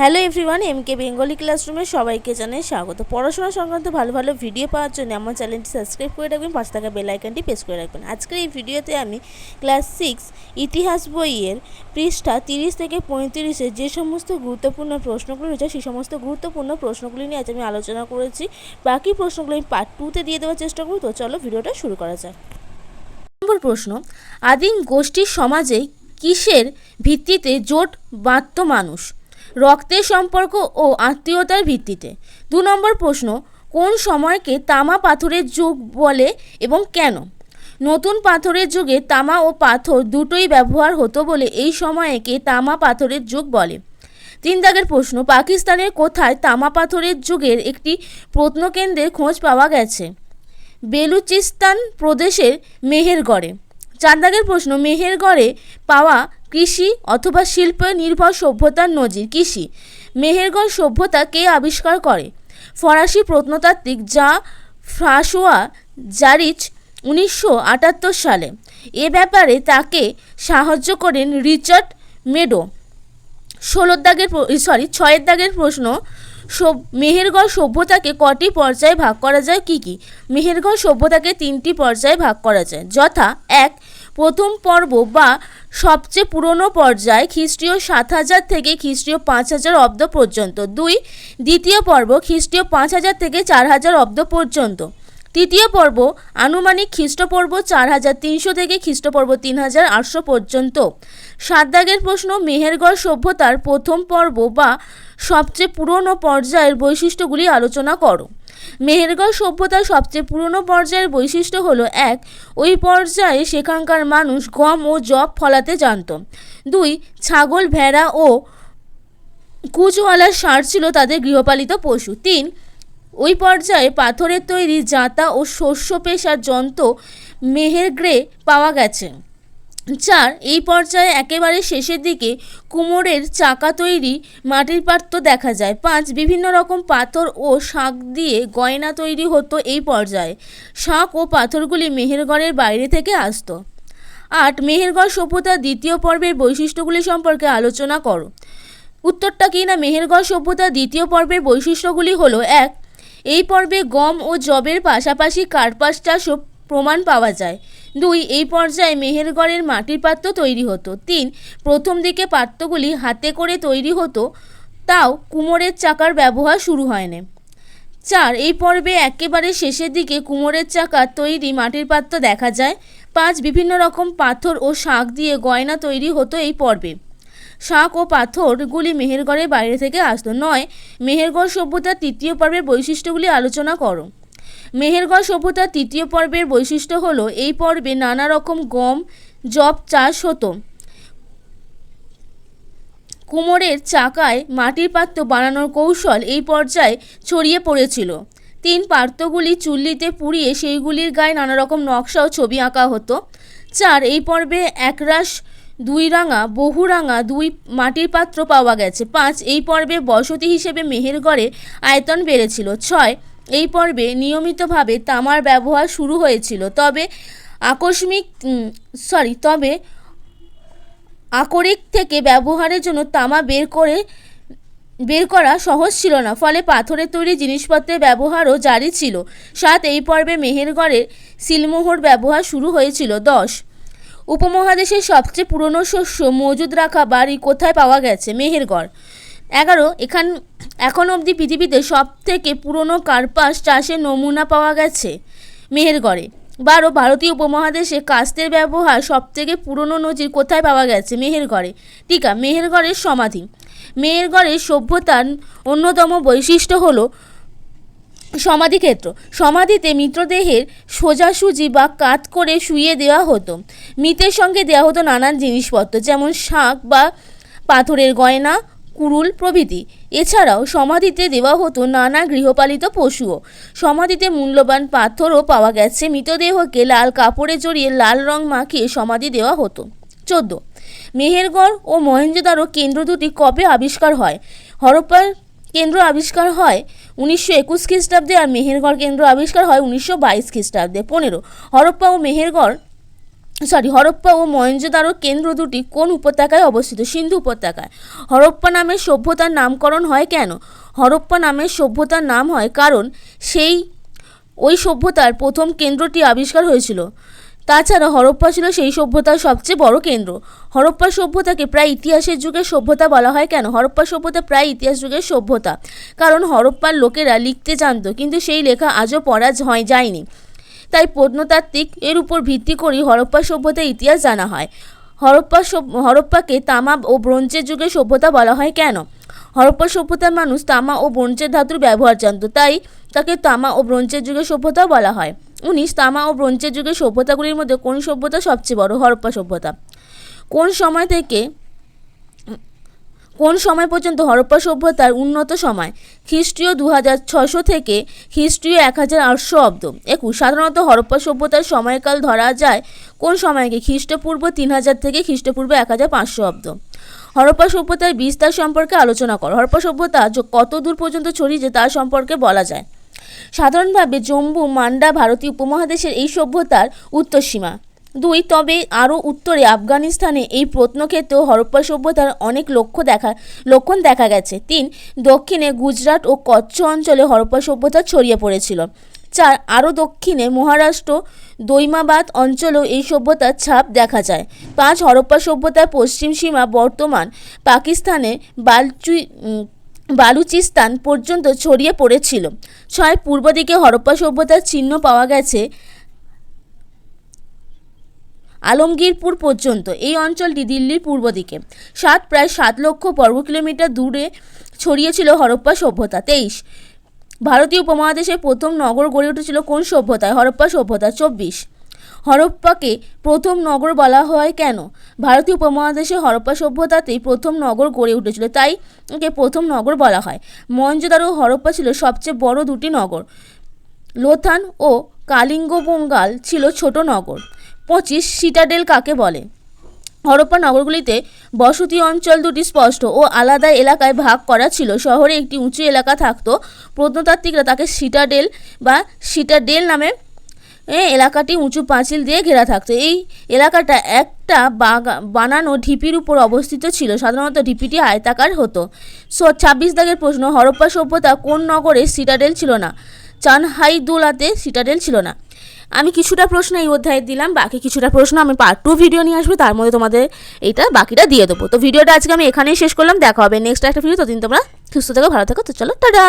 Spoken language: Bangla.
Hello everyone M K Bengali ক্লাসরুমে সবাইকে জানাই স্বাগত। পড়াশোনা সংক্রান্ত ভালো ভালো ভিডিও পাওয়ার জন্য আমার চ্যানেলটি সাবস্ক্রাইব করে রাখবেন, পাশে থাকা বেল আইকনটি প্রেস করে রাখবেন। আজকের এই ভিডিওতে আমি ক্লাস সিক্স ইতিহাস বইয়ের পৃষ্ঠা তিরিশ থেকে পঁয়ত্রিশে যে সমস্ত গুরুত্বপূর্ণ প্রশ্নগুলি রয়েছে, সেই সমস্ত গুরুত্বপূর্ণ প্রশ্নগুলি নিয়ে আজ আমি আলোচনা করেছি। বাকি প্রশ্নগুলো আমি পার্ট টুতে দিয়ে দেওয়ার চেষ্টা করব, তো চলো ভিডিওটা শুরু করা যাক। নম্বর প্রশ্ন, আদিম গোষ্ঠীর সমাজে কিসের ভিত্তিতে জোট বাঁধত মানুষ? রক্তের সম্পর্ক ও আত্মীয়তার ভিত্তিতে। দু নম্বর প্রশ্ন, কোন সময়কে তামা পাথরের যুগ বলে এবং কেন? নতুন পাথরের যুগে তামা ও পাথর দুটোই ব্যবহার হতো বলে এই সময়কে তামা পাথরের যুগ বলে। তিন দাগের প্রশ্ন, পাকিস্তানের কোথায় তামা পাথরের যুগের একটি প্রত্নকেন্দ্রের খোঁজ পাওয়া গেছে? বেলুচিস্তান প্রদেশের মেহেরগড়ে। চার দাগের প্রশ্ন, মেহেরগড়ে পাওয়া কৃষি অথবা শিল্প নির্ভর সভ্যতার নজির কৃষি? মেহেরগড় সভ্যতা কে আবিষ্কার করে? ফরাসি প্রত্নতাত্ত্বিক যা ফ্রাসোয়া জারিচ উনিশশো আটাত্তর সালে। এ ব্যাপারে তাকে সাহায্য করেন রিচার্ড মেডো। ষোলোর দাগের সরি ছয়ের দাগের প্রশ্ন মেহেরগড় সভ্যতাকে কটি পর্যায়ে ভাগ করা যায়, কি কি? মেহেরগড় সভ্যতাকে তিনটি পর্যায়ে ভাগ করা যায়, যথা, এক, প্রথম পর্ব বা সবচেয়ে পুরনো পর্যায় খ্রিস্টীয় সাত হাজার থেকে খ্রিস্টীয় পাঁচ হাজার অব্দ পর্যন্ত, দুই, দ্বিতীয় পর্ব খ্রিস্টীয় পাঁচ হাজার থেকে চার হাজার অব্দ পর্যন্ত, তৃতীয় পর্ব আনুমানিক খ্রিস্টপূর্ব চার হাজার তিনশো থেকে খ্রিস্টপর্ব তিন হাজার আটশো পর্যন্ত সাত দাগের প্রশ্ন, মেহেরগড় সভ্যতার প্রথম পর্ব বা সবচেয়ে পুরনো পর্যায়ের বৈশিষ্ট্যগুলি আলোচনা করো। মেহেরগড় সভ্যতার সবচেয়ে পুরনো পর্যায়ের বৈশিষ্ট্য হলো, এক, ওই পর্যায়ে সেখানকার মানুষ গম ও জব ফলাতে জানত। দুই, ছাগল, ভেড়া ও কুচওয়ালার ষাঁড় ছিল তাদের গৃহপালিত পশু। তিন, ওই পর্যায়ে পাথরের তৈরি জাঁতা ও শস্য পেশার যন্ত্র মেহেরগ্রে পাওয়া গেছে। চার, এই পর্যায়ে একেবারে শেষের দিকে কুমোরের চাকা তৈরি মাটির পাত্র দেখা যায়। পাঁচ, বিভিন্ন রকম পাথর ও শাঁখ দিয়ে গয়না তৈরি হতো এই পর্যায়ে। শাঁখ ও পাথরগুলি মেহেরগড়ের বাইরে থেকে আসতো। আট, মেহেরগড় সভ্যতার দ্বিতীয় পর্বের বৈশিষ্ট্যগুলি সম্পর্কে আলোচনা করো। উত্তরটা কি না? মেহেরগড় সভ্যতার দ্বিতীয় পর্বের বৈশিষ্ট্যগুলি হলো, এক, এই পর্বে গম ও জবের পাশাপাশি কার্পাস চাষও প্রমাণ পাওয়া যায়। দুই, এই পর্যায়ে মেহেরগড়ের মাটির পাত্র তৈরি হতো। তিন, প্রথম দিকে পাত্রগুলি হাতে করে তৈরি হতো, তাও কুমোরের চাকার ব্যবহার শুরু হয়নি। চার, এই পর্বে একেবারে শেষের দিকে কুমোরের চাকার তৈরি মাটির পাত্র দেখা যায়। পাঁচ, বিভিন্ন রকম পাথর ও শাঁখ দিয়ে গয়না তৈরি হতো এই পর্বে। শাঁখ ও পাথরগুলি মেহেরগড়ের বাইরে থেকে আসতো। নয়, মেহেরগড় সভ্যতার তৃতীয় পর্বের বৈশিষ্ট্যগুলি আলোচনা করো। মেহেরগড় সভ্যতার তৃতীয় পর্বের বৈশিষ্ট্য হলো, এই পর্বে নানা রকম গম জব চাষ হতো। কুমোরের চাকায় মাটির পাত্র বানানোর কৌশল এই পর্যায়ে ছড়িয়ে পড়েছিল। তিন পাত্রগুলি চুল্লিতে পুড়িয়ে সেইগুলির গায়ে নানা রকম নকশা ও ছবি আঁকা হতো। চার, এই পর্বে একরাশ, দুই রাঙা, বহু রাঙা, দুই মাটির পাত্র পাওয়া গেছে। পাঁচ, এই পর্বে বসতি হিসেবে মেহেরগড়ে আয়তন বেড়েছিল। ছয় এই পর্বে নিয়মিতভাবে তামার ব্যবহার শুরু হয়েছিল, তবে আকস্মিক সরি তবে আকরিক থেকে ব্যবহারের জন্য তামা বের করে, বের করা সহজ ছিল না, ফলে পাথরের তৈরি জিনিসপত্রের ব্যবহারও জারি ছিল। সাত, এই পর্বে মেহেরগড়ের সিলমোহর ব্যবহার শুরু হয়েছিল। দশ, উপমহাদেশের সবচেয়ে পুরনো শস্য মজুদ রাখা বাড়ি কোথায় পাওয়া গেছে? মেহেরগড়। এগারো, এখান, এখন অবধি পৃথিবীতে সব থেকে পুরনো কার্পাস চাষের নমুনা পাওয়া গেছে, মেহেরগড়ে। বারো, ভারতীয় উপমহাদেশে কাস্তের ব্যবহার সবথেকে পুরনো নজির কোথায় পাওয়া গেছে? মেহেরগড়ে। টিকা, মেহেরগড়ের সমাধি। মেহেরগড়ের সভ্যতার অন্যতম বৈশিষ্ট্য হলো সমাধিক্ষেত্র। সমাধিতে মৃতদেহের সোজাসুজি বা কাত করে শুইয়ে দেওয়া হতো। মৃতের সঙ্গে দেওয়া হতো নানান জিনিসপত্র, যেমন শাঁখ বা পাথরের গয়না কুরুল প্রভৃতি। এছাড়াও সমাধিতে দেওয়া হতো নানা গৃহপালিত পশুও। সমাধিতে মূল্যবান পাথরও পাওয়া গেছে। মৃতদেহকে লাল কাপড়ে জড়িয়ে লাল রং মাখিয়ে সমাধি দেওয়া হতো। চোদ্দ। মেহেরগড় ও মহেঞ্জোদারো কেন্দ্র দুটি কবে আবিষ্কার হয়? হরপ্পার কেন্দ্র আবিষ্কার হয় উনিশশো একুশ খ্রিস্টাব্দে আর মেহেরগড় কেন্দ্র আবিষ্কার হয় উনিশশো বাইশ খ্রিস্টাব্দে। পনেরো। হরপ্পা ও মেহেরগড় সরি হরপ্পা ও মহেঞ্জোদারো কেন্দ্র দুটি কোন উপত্যকায় অবস্থিত? সিন্ধু উপত্যকায়। হরপ্পা নামের সভ্যতার নামকরণ হয় কেন? হরপ্পা নামের সভ্যতার নাম হয় কারণ সেই, ওই সভ্যতার প্রথম কেন্দ্রটি আবিষ্কার হয়েছিল। তাছাড়া হরপ্পা ছিল সেই সভ্যতার সবচেয়ে বড় কেন্দ্র। হরপ্পা সভ্যতাকে প্রায় ইতিহাসের যুগের সভ্যতা বলা হয় কেন? হরপ্পা সভ্যতা প্রায় ইতিহাস যুগের সভ্যতা। কারণ হরপ্পার লোকেরা লিখতে জানতো, কিন্তু সেই লেখা আজও পড়া হয়, যায়নি। তাই প্রত্নতাত্ত্বিক এর উপর ভিত্তি করেই হরপ্পা সভ্যতার ইতিহাস জানা হয়। হরপ্পা হরপ্পাকে তামা ও ব্রোঞ্জের যুগের সভ্যতা বলা হয় কেন? হরপ্পা সভ্যতার মানুষ তামা ও ব্রোঞ্জের ধাতুর ব্যবহার জানত, তাই তাকে তামা ও ব্রোঞ্জের যুগের সভ্যতাও বলা হয়। উনিশ, তামা ও ব্রোঞ্জের যুগের সভ্যতাগুলির মধ্যে কোন সভ্যতা সবচেয়ে বড়? হরপ্পা সভ্যতা। কোন সময় থেকে কোন সময় পর্যন্ত হরপ্পা সভ্যতার উন্নত সময়? খ্রিস্টীয় দু হাজার ছশো থেকে খ্রিস্টীয় এক হাজার আটশো অব্দ। একুশ, সাধারণত হরপ্পা সভ্যতার সময়কাল ধরা যায় কোন সময়কে? খ্রিস্টপূর্ব তিন হাজার থেকে খ্রিস্টপূর্ব এক হাজার পাঁচশো অব্দ। হরপ্পা সভ্যতার বিস্তার সম্পর্কে আলোচনা করো। হরপ্পা সভ্যতা কত দূর পর্যন্ত ছড়িয়েছে তার সম্পর্কে বলা যায়। সাধারণভাবে জম্মু, মান্ডা ভারতীয় উপমহাদেশের এই সভ্যতার উত্তরসীমা। দুই, তবে আরও উত্তরে আফগানিস্তানে এই প্রত্নক্ষেত্রেও হরপ্পা সভ্যতার অনেক লক্ষ্য দেখা, লক্ষণ দেখা গেছে। তিন, দক্ষিণে গুজরাট ও কচ্ছ অঞ্চলে হরপ্পা সভ্যতা ছড়িয়ে পড়েছিল। চার, আরও দক্ষিণে মহারাষ্ট্র, দৈমাবাদ অঞ্চলেও এই সভ্যতার ছাপ দেখা যায়। পাঁচ, হরপ্পা সভ্যতার পশ্চিম সীমা বর্তমান পাকিস্তানে বালচুই বালুচিস্তান পর্যন্ত ছড়িয়ে পড়েছিল। ছয়, পূর্ব দিকে হরপ্পা সভ্যতার চিহ্ন পাওয়া গেছে আলমগীরপুর পর্যন্ত, এই অঞ্চলটি দিল্লির পূর্ব দিকে। সাত, প্রায় সাত লক্ষ বর্গ কিলোমিটার দূরে ছড়িয়েছিল হরপ্পা সভ্যতা। তেইশ, ভারতীয় উপমহাদেশের প্রথম নগর গড়ে উঠেছিল কোন সভ্যতায়? হরপ্পা সভ্যতা, চব্বিশ, হরপ্পাকে প্রথম নগর বলা হয় কেন? ভারতীয় উপমহাদেশে হরপ্পা সভ্যতাতেই প্রথম নগর গড়ে উঠেছিল, তাই একে প্রথম নগর বলা হয়। মহেঞ্জোদারো ও হরপ্পা ছিল সবচেয়ে বড় দুটি নগর। লোথান ও কালিঙ্গবঙ্গাল ছিল ছোট নগর। পঁচিশ সিটাডেল কাকে বলে? হরপ্পা নগরগুলিতে বসতি অঞ্চল দুটি স্পষ্ট ও আলাদা এলাকায় ভাগ করা ছিল। শহরে একটি উঁচু এলাকা থাকতো। প্রত্নতাত্ত্বিকরা তাকে সিটাডেল বা সিটাডেল নামে এলাকাটি উঁচু পাঁচিল দিয়ে ঘেরা থাকতো। এই এলাকাটা একটা বাগা, বানানো ঢিপির উপর অবস্থিত ছিল। সাধারণত ঢিপিটি আয়তাকার হতো। সো, ছাব্বিশ দাগের প্রশ্ন, হরপ্পা সভ্যতা কোন নগরে সিটাডেল ছিল না? চানহাইদুলাতে সিটাডেল ছিল না। আমি কিছুটা প্রশ্ন এই অধ্যায়ে দিলাম, বাকি কিছুটা প্রশ্ন আমি পার্ট টু ভিডিও নিয়ে আসব, তার মধ্যে তোমাদের এইটা বাকিটা দিয়ে দেবো। তো ভিডিওটা আজকে আমি এখানেই শেষ করলাম, দেখা হবে নেক্সট একটা ভিডিও ততদিন তোমরা সুস্থ থাকো, ভালো থাকো, তো চলো, টাটা!